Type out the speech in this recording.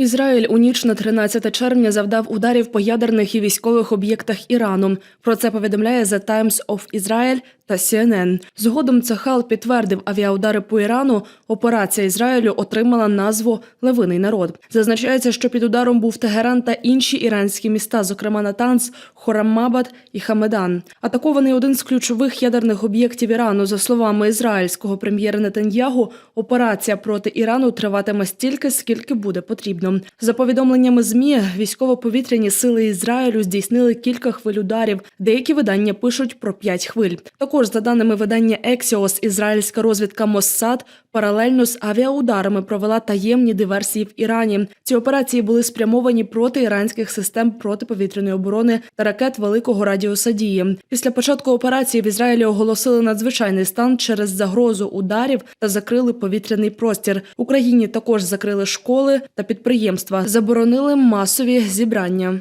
Ізраїль у ніч на 13 червня завдав ударів по ядерних і військових об'єктах Ірану. Про це повідомляє The Times of Israel та CNN. Згодом Цахал підтвердив авіаудари по Ірану. Операція Ізраїлю отримала назву Левиний народ. Зазначається, що під ударом був Тегеран та інші іранські міста, зокрема Натанс, Хораммабад і Хамедан. Атакований один з ключових ядерних об'єктів Ірану. За словами ізраїльського прем'єра Нетаньягу, операція проти Ірану триватиме стільки, скільки буде потрібно. За повідомленнями ЗМІ, військово-повітряні сили Ізраїлю здійснили кілька хвиль ударів. Деякі видання пишуть про п'ять хвиль. Також, за даними видання Ексіос, ізраїльська розвідка Моссад паралельно з авіаударами провела таємні диверсії в Ірані. Ці операції були спрямовані проти іранських систем протиповітряної оборони та ракет великого радіуса дії. Після початку операції в Ізраїлі оголосили надзвичайний стан через загрозу ударів та закрили повітряний простір. Україні також закрили школи та підприємства, заборонили масові зібрання.